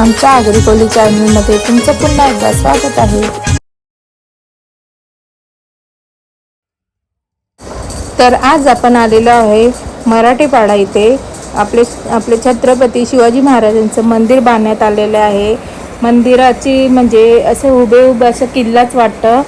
आमच्या आगरी चॅनलमध्ये तुमचं पुन्हा एकदा स्वागत आहे. तर आज आपण आलेलो आहे मराठीपाडा इथे. आपले आपले छत्रपती शिवाजी महाराजांचं मंदिर बांधण्यात आलेलं आहे. मंदिराची म्हणजे असं उभेउभे असं किल्लाच वाटतं.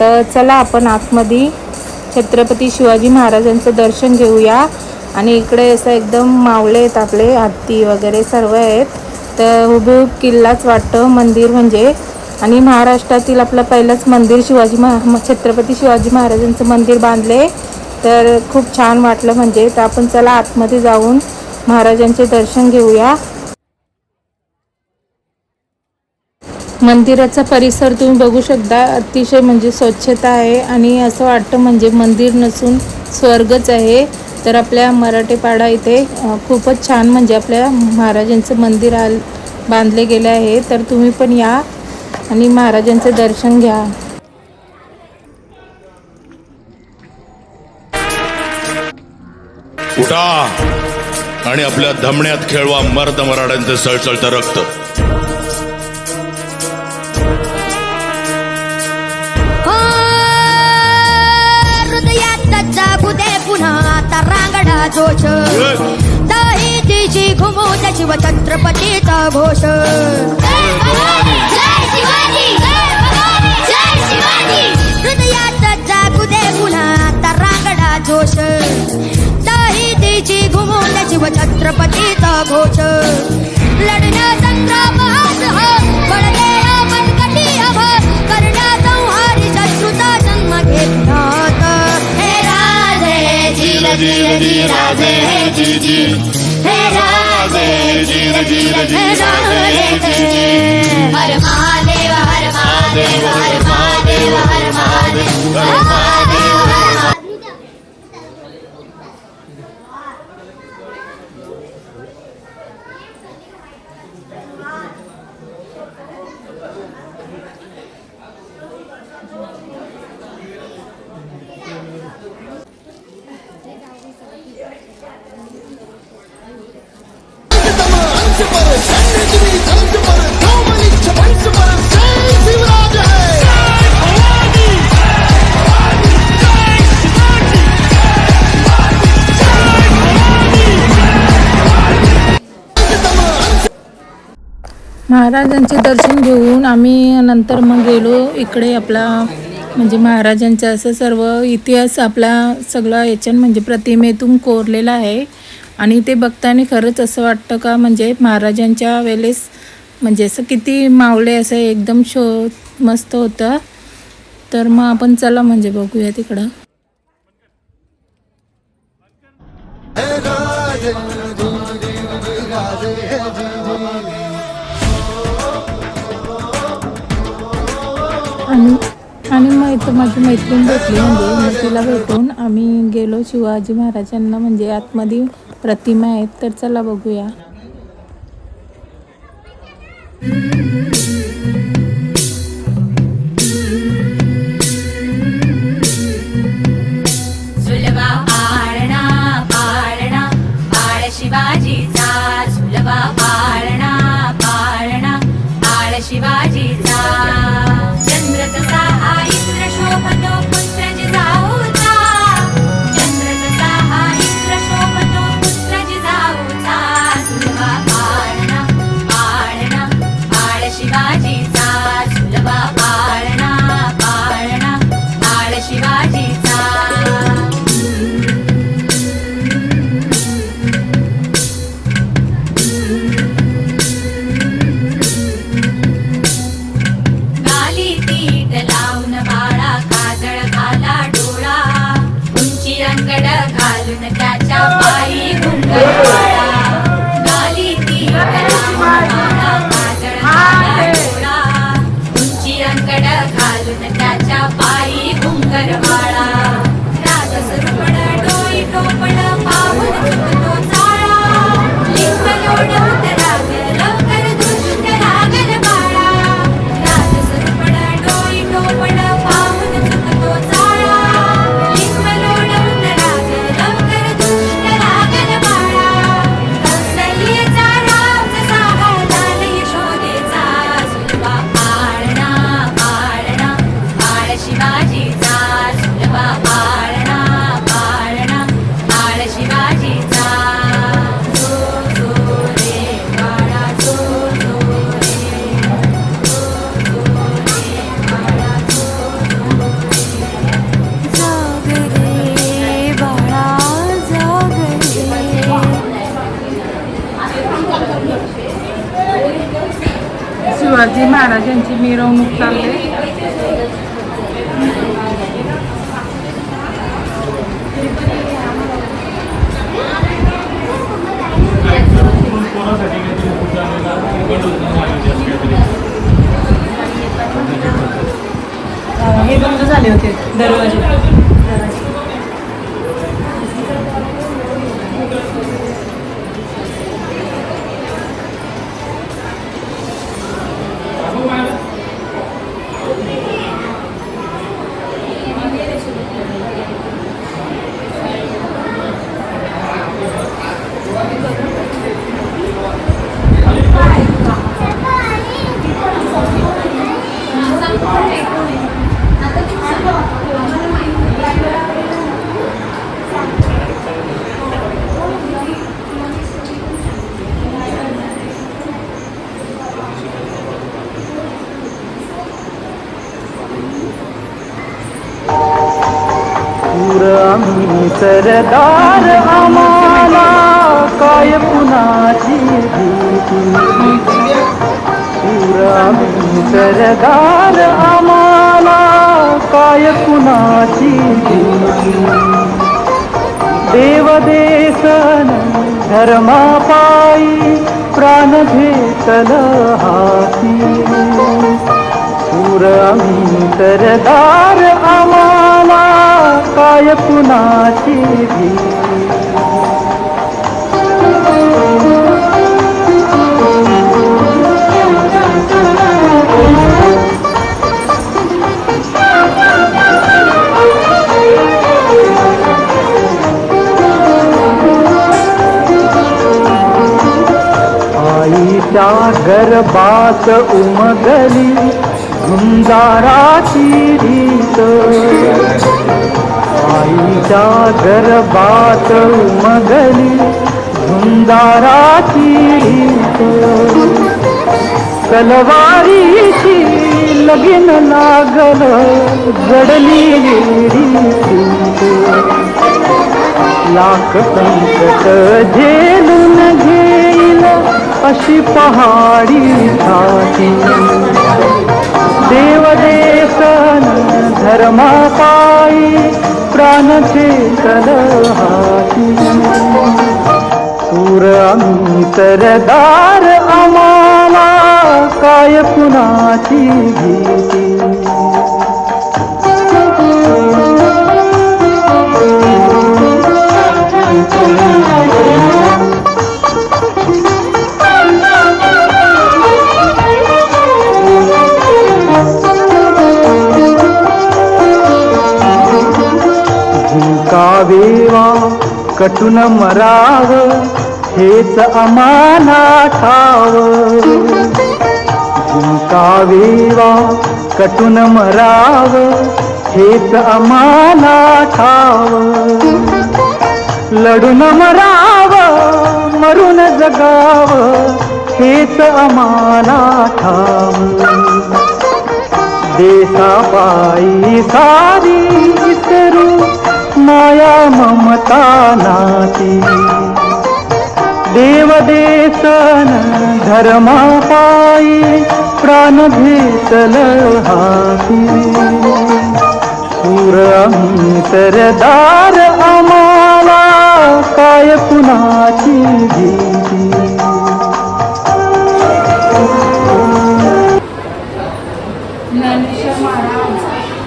तर चला आपण आतमध्ये छत्रपती शिवाजी महाराजांचं दर्शन घेऊया. आणि इकडे असं एकदम मावळे आहेत आपले हत्ती वगैरे सर्व आहेत. तर हुबेहूब किल्लाच वाटतं मंदिर म्हणजे. आणि महाराष्ट्रातील आपलं पहिलंच मंदिर शिवाजी महा छत्रपती शिवाजी महाराजांचं मंदिर बांधले. तर खूप छान वाटलं म्हणजे. तर आपण चला आतमध्ये जाऊन महाराजांचे दर्शन घेऊया. मंदिराचा परिसर तुम्ही बघू शकता. अतिशय म्हणजे स्वच्छता आहे. आणि असं वाटतं म्हणजे मंदिर नसून स्वर्गच आहे. तर आपल्या मराठेपाडा इथे खूपच छान म्हणजे आपल्या महाराजांचं मंदिर आल बांधले गेले आहे. तर तुम्ही पण या आणि महाराजांचे दर्शन घ्या. उठा आणि आपल्या धमण्यात खेळवा मर्द मराड्यांचे सळसळतं रक्त. पुन्हा आता रांगडा जोश. दही तिची घुमू दे शिव छत्रपतीचा घोष हृदयात जागू दे पुन्हा आता रांगडा जोश. दही तिची घुमू दे शिव छत्रपतीचा घोष. जीर जीर जी राजे हे जी जी हे राजे जीर जीर जी राजे हे जी हर महादेव हर महादेव हर महादेव हर महादेव हर महादेव महाराजांचे दर्शन घेऊन आम्ही नंतर मग गेलो इकडे आपला म्हणजे महाराजांचा असं सर्व इतिहास आपला सगळा याच्यात म्हणजे प्रतिमेतून कोरलेला आहे. आणि ते बघताना खरंच असं वाटतं का म्हणजे महाराजांच्या वेळेस म्हणजे असं किती मावळे असं एकदम शो मस्त होतं. तर मग आपण चला म्हणजे बघूया तिकडं. आणि आणि मग माझी मैत्रीण भेटली म्हणजे मग तिला भेटून आम्ही गेलो शिवाजी महाराजांना म्हणजे आतमध्ये प्रतिमा आहेत तर चला बघूया. माझ्या पायी घुंगर महाराजांची मिरवणूक चालली हे बंद झाले होते दरवाजे. दूर आम्ही सरदार आम्हाला काय कुणाची भीती? दूर आम्ही सरदार आम्हाला काय कुणाची भीती? देव देसन प्राण भेटल हाती. पूर आम्ही सरदार आम्हाला काय कुणाची भीती? आईच्या गर्भात उमगली झुंजाराची रीत. आईच्या गर्भात उमगली झुंजाराची रीत. तलवारीची लगीन लागल जडली रीत. लाख संकट झेलून घेईल अशी पहाडी छाती देव देसन धर्मा पायी प्राण चेतल हाती सूर आम्ही सरदार आम्हाला काय कुणाची भीती Thank you. कटून मराव हेच अमाना ठाव. झुंकावेवा कटून मराव हेच अमाना ठाव. लढून मराव मरून जगाव हेच अमाना ठाव. देशापायी सारी विसरू माया ममता नाती. देवदेसन धर्मा पायी प्राण भेटल हाती. सूर अंतरदार सरदार आम्हाला काय कुणाची भीती? ज्ञानेश्वर महाराज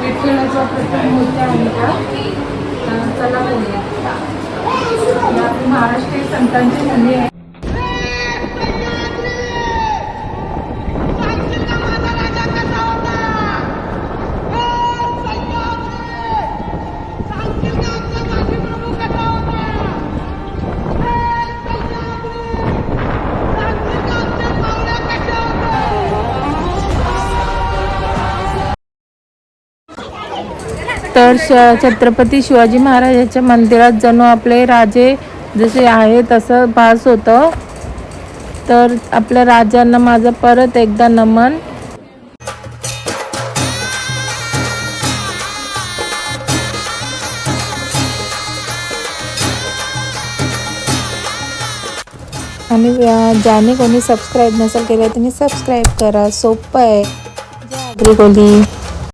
विठ्ठलाचा प्रथम मूर्ती चला बोलूया आपली महाराष्ट्रीय संतांची भूमी आहे. तर श छत्रपती शिवाजी महाराजाच्या मंदिरात जणू आपले राजे जसे आहे तसं भास होतं. तर आपल्या राजांना माझं परत एकदा नमन. आणि ज्याने कोणी सबस्क्राईब नसेल केलं त्यांनी सबस्क्राईब करा. सोपं आहे. कोली.